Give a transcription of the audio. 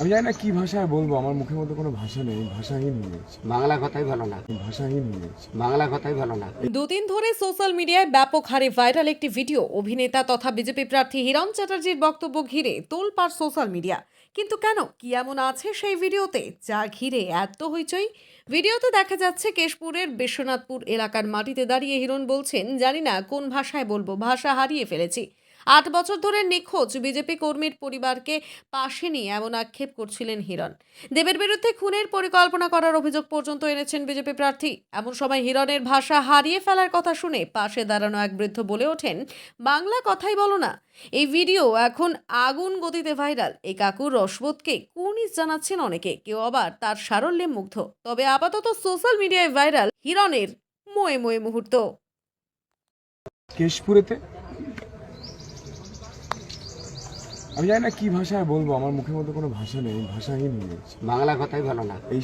আমি জানি না কি ভাষায় বলব আমার মুখের মধ্যে কোনো ভাষা নেই ভাষাহীন হয়ে গেছি। বাংলা কথাই ভালো না। ভাষাহীন হয়ে গেছি। বাংলা কথাই ভালো না। দুদিন ধরে সোশ্যাল মিডিয়ায় ব্যাপক হারে ভাইরাল একটি ভিডিও অভিনেতা তথা বিজেপি প্রার্থী হিরণ চ্যাটার্জির বক্তব্য ঘিরে তোলপাড় সোশ্যাল মিডিয়া। কিন্তু কেন? কি এমন আছে সেই ভিডিওতে? যা ঘিরে এত হইচই? ভিডিওতে দেখা যাচ্ছে কেশপুরের বিশ্বনাথপুর এলাকার মাটিতে দাঁড়িয়ে হিরণ বলছেন জানি না কোন ভাষায় বলব ভাষা হারিয়ে ফেলেছি। আট বছর ধরে নিখোঁজ বিজেপি কর্মীর পরিবারকে পাশে নিয়ে এমন আক্ষেপ করছিলেন হিরণ। দেবের বিরুদ্ধে খুনের পরিকল্পনা করার অভিযোগ পর্যন্ত এনেছেন বিজেপি প্রার্থী। এমন সময় হিরণের ভাষা হারিয়ে ফেলার কথা শুনে পাশে দাঁড়ানো এক বৃদ্ধ বলে ওঠেন, বাংলা কথাই বলো না। এই ভিডিও এখন আগুন গতিতে ভাইরাল। এই কাকুর রসবোধকে কুর্নিশ জানাচ্ছেন অনেকে। কেউ আবার তার সারল্যে মুগ্ধ। তবে আপাতত সোশ্যাল মিডিয়ায় ভাইরাল হিরণের মোয়ে মোয়ে মুহূর্ত। কেশপুরেতে আমি জানি না কি ভাষায় বলব আমার মুখের মধ্যে কোনো ভাষা নেই ভাষাহীন হয়ে গেছে। বাংলা কথাই ভালো না। এই